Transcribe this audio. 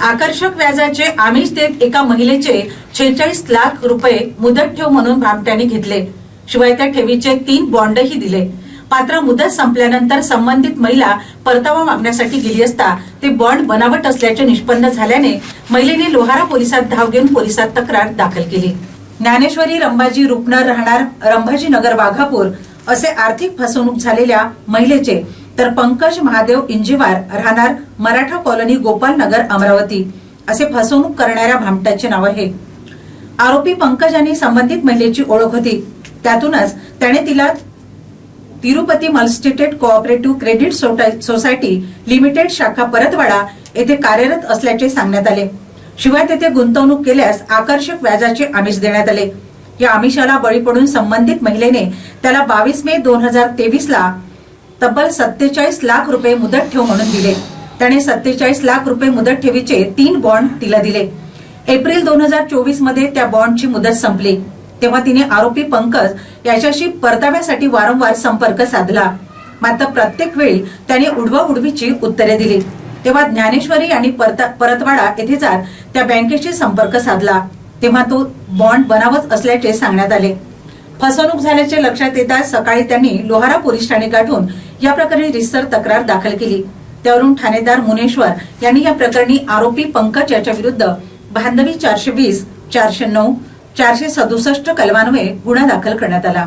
आकर्षक व्याजाचे आमिष देत एका महिलेचे छेचाळीस लाख रुपये मुदत ठेव म्हणून भामट्याने घेतले. शिवाय त्या ठेवीचे तीन बॉन्डही दिले. मात्र मुदत संपल्यानंतर संबंधित महिला परतावा मागण्यासाठी गेली असता ते बॉन्ड बनावट असल्याचे निष्पन्न झाल्याने महिलेने लोहारा पोलिसात धाव घेऊन पोलिसात तक्रार दाखल केली. ज्ञानेश्वरी रंभाजी रुपनर राहणार रंभाजी नगर वाघापूर असे आर्थिक फसवणूक झालेल्या महिलेचे तर पंकज महादेव इंजिवार राहणार मराठा कॉलनी गोपाल नगर अमरावती. असे फसवणूक करणाऱ्या भामट्याचे नाव आहे. आरोपी पंकज आणि संबंधित महिलेची ओळख होती. त्यातूनच त्याने तिला Tirupati multistated cooperative credit society limited शाखा परतवाडा येथे कार्यरत असल्याचे सांगण्यात आले. शिवाय तेथे गुंतवणूक केल्यास आकर्षक व्याजाचे आमिष देण्यात आले. या आमिषाला बळी पडून संबंधित महिलेने त्याला बावीस मे दोन हजार तेवीस ला तब्बल सत्तेचाळीस लाख रुपये मुदत ठेव म्हणून दिले. त्याने सत्तेचाळीस लाख रुपये मुदत ठेवीचे तीन बॉन्ड तिला दिले. एप्रिल दोन हजार चोवीसमध्ये त्या बॉन्डची मुदत संपली. तेव्हा तिने आरोपी पंकज याच्याशी परताव्यासाठी वारंवार संपर्क साधला. मात्र प्रत्येक वेळी त्याने उडवा उडवीची उत्तरे दिली. तेव्हा ज्ञानेश्वरी आणि परतवाडा येथे जात त्या बँकेशी संपर्क साधला. तेव्हा तो बॉन्ड बनावत असल्याचे सांगण्यात आले. फसवणूक झाल्याचे लक्षात येताच सकाळी त्यांनी लोहारा पोलीस ठाणे गाठून या प्रकरणी रिसर तक्रार दाखल केली. त्यावरून ठाणेदार मुनेश्वर यांनी या प्रकरणी आरोपी पंकज याच्या विरुद्ध बांधवी चारशे वीस चारशे नऊ चारशे सदुसष्ट कलमान्वये गुन्हा दाखल करण्यात आला.